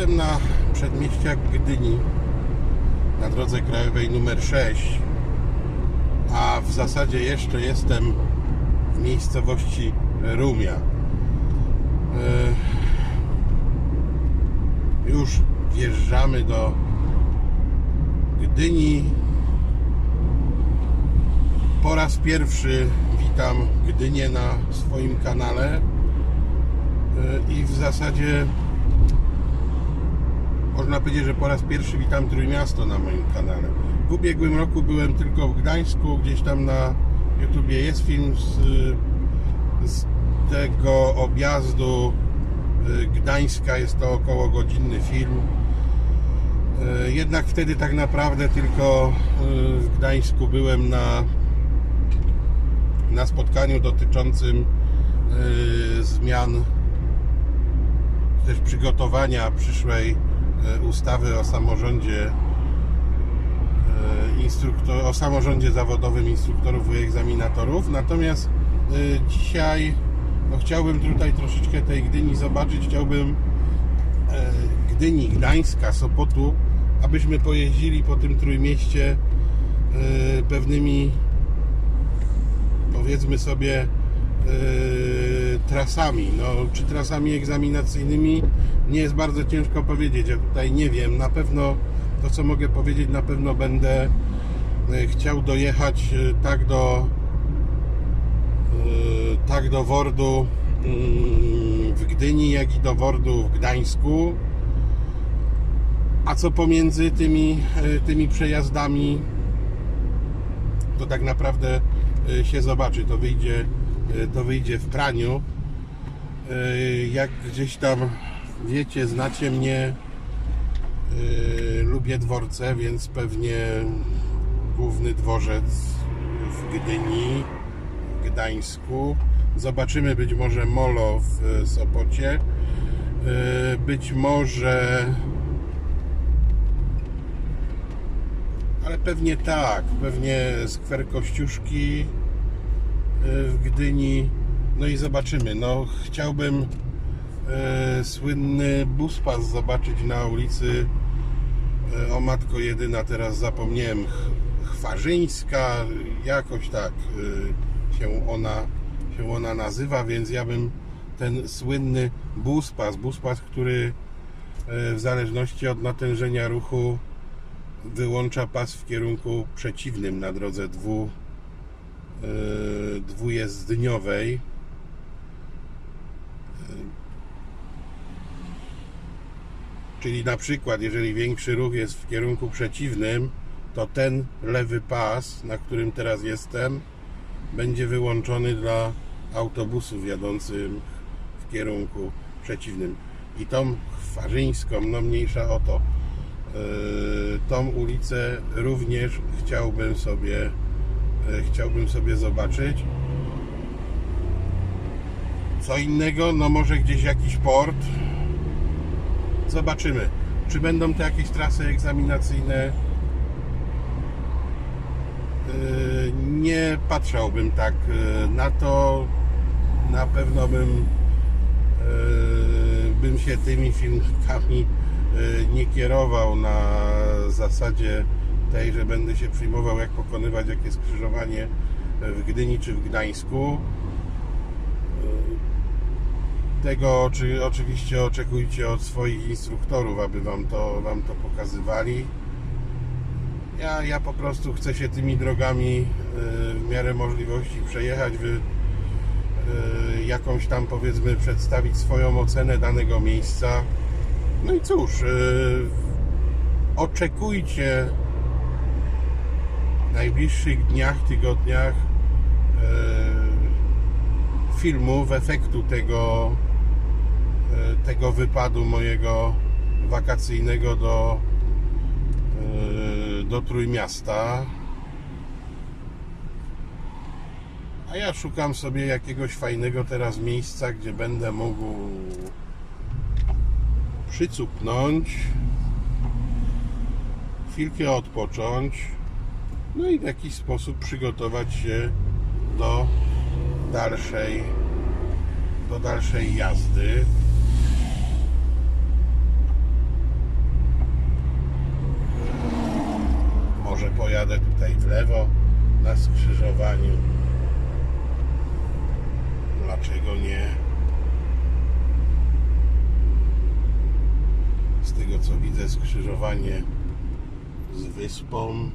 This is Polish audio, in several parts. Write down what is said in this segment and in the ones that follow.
Jestem na przedmieściach Gdyni, na drodze krajowej numer 6, a w zasadzie jeszcze jestem w miejscowości Rumia. E, Już wjeżdżamy do Gdyni. Po raz pierwszy witam Gdynię na swoim kanale E, i w zasadzie można powiedzieć, że po raz pierwszy witam Trójmiasto na moim kanale. W ubiegłym roku byłem tylko w Gdańsku, gdzieś tam na YouTubie jest film z, z tego objazdu y, Gdańska, jest to około godzinny film. Y, Jednak wtedy tak naprawdę tylko y, w Gdańsku byłem na, na spotkaniu dotyczącym zmian też przygotowania przyszłej ustawy o samorządzie e, instruktor, o samorządzie zawodowym instruktorów i egzaminatorów. Natomiast e, dzisiaj no, chciałbym tutaj troszeczkę tej Gdyni zobaczyć. Chciałbym e, Gdyni, Gdańska, Sopotu, abyśmy pojeździli po tym trójmieście e, pewnymi powiedzmy sobie e, trasami, no, czy trasami egzaminacyjnymi? Nie jest bardzo ciężko powiedzieć, ja tutaj nie wiem, na pewno to co mogę powiedzieć, na pewno będę e, chciał dojechać e, tak do tak do Wordu mm, w Gdyni, jak i do Wordu w Gdańsku. A co pomiędzy tymi, tymi przejazdami to tak naprawdę y, się zobaczy, to wyjdzie, y, to wyjdzie w praniu. Y, Jak gdzieś tam wiecie, znacie mnie, y, lubię dworce, więc pewnie główny dworzec w Gdyni, w Gdańsku. Zobaczymy być może Molo w Sopocie. Y, Być może Ale pewnie tak, pewnie skwer Kościuszki y, w Gdyni. No i zobaczymy. No, chciałbym e, słynny buspas zobaczyć na ulicy e, o Matko Jedyna, teraz zapomniałem, Ch- Chwarzyńska, jakoś tak e, się ona, się ona nazywa, więc ja bym ten słynny buspas, buspas, który e, w zależności od natężenia ruchu wyłącza pas w kierunku przeciwnym na drodze dwu, dwujezdniowej. Yy, Czyli na przykład, jeżeli większy ruch jest w kierunku przeciwnym, to ten lewy pas, na którym teraz jestem, będzie wyłączony dla autobusów jadących w kierunku przeciwnym. I tą chwarzyńską, no mniejsza o to, Yy, tą ulicę również chciałbym sobie chciałbym sobie zobaczyć. Co innego, no może gdzieś jakiś port. Zobaczymy. Czy będą to jakieś trasy egzaminacyjne? Yy, nie patrzałbym tak yy, na to. Na pewno bym bym się tymi filmikami nie kierował na zasadzie tej, że będę się przyjmował jak pokonywać jakie skrzyżowanie w Gdyni czy w Gdańsku. Tego oczy, oczywiście oczekujcie od swoich instruktorów, aby wam to, wam to pokazywali. Ja, ja po prostu chcę się tymi drogami yy, w miarę możliwości przejechać, wy, yy, jakąś tam powiedzmy przedstawić swoją ocenę danego miejsca. No i cóż, yy, oczekujcie najbliższych dniach, tygodniach yy, filmów, efektu tego, yy, tego wypadu mojego wakacyjnego do, yy, do Trójmiasta. A ja szukam sobie jakiegoś fajnego teraz miejsca, gdzie będę mógł przycupnąć, chwilkę odpocząć, no i w jakiś sposób przygotować się do dalszej, do dalszej jazdy. Może pojadę tutaj w lewo na skrzyżowaniu. Dlaczego nie? Z tego co widzę, skrzyżowanie z wyspą.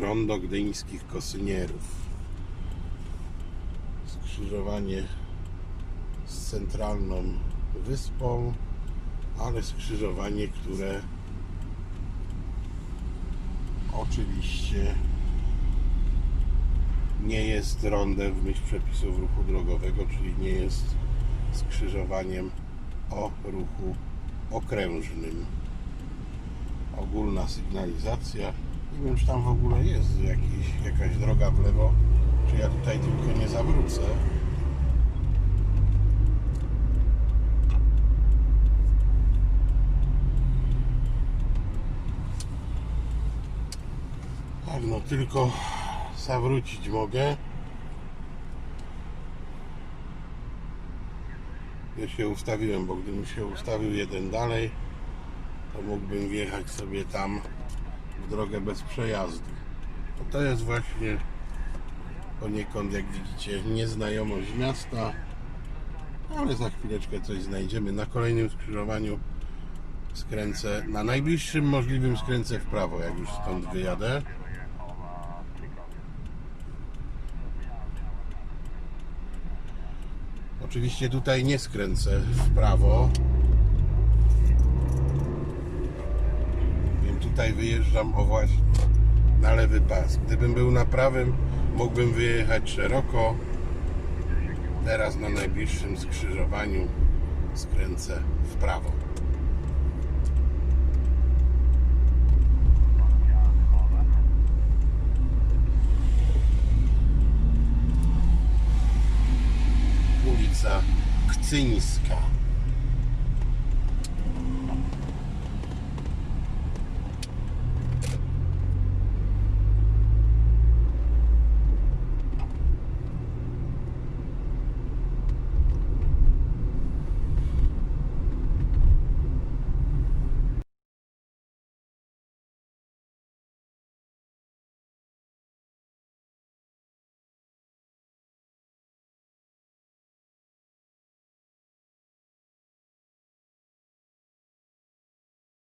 Rondo Gdyńskich Kosynierów. Skrzyżowanie z centralną wyspą, ale skrzyżowanie, które oczywiście nie jest rondem w myśl przepisów ruchu drogowego, czyli nie jest skrzyżowaniem o ruchu okrężnym. Ogólna sygnalizacja. Nie wiem, czy tam w ogóle jest jakiś, jakaś droga w lewo, czy ja tutaj tylko nie zawrócę. Tak, no tylko zawrócić mogę. Ja się ustawiłem, bo gdybym się ustawił jeden dalej, to mógłbym wjechać sobie tam drogę bez przejazdu. To jest właśnie poniekąd, jak widzicie, nieznajomość miasta, ale za chwileczkę coś znajdziemy. Na kolejnym skrzyżowaniu skręcę, na najbliższym możliwym skręcę w prawo, jak już stąd wyjadę. Oczywiście tutaj nie skręcę w prawo. Wiem, tutaj wyjeżdżam o właśnie na lewy pas. Gdybym był na prawym, mógłbym wyjechać szeroko. Teraz na najbliższym skrzyżowaniu skręcę w prawo. Ulica Kcyńska.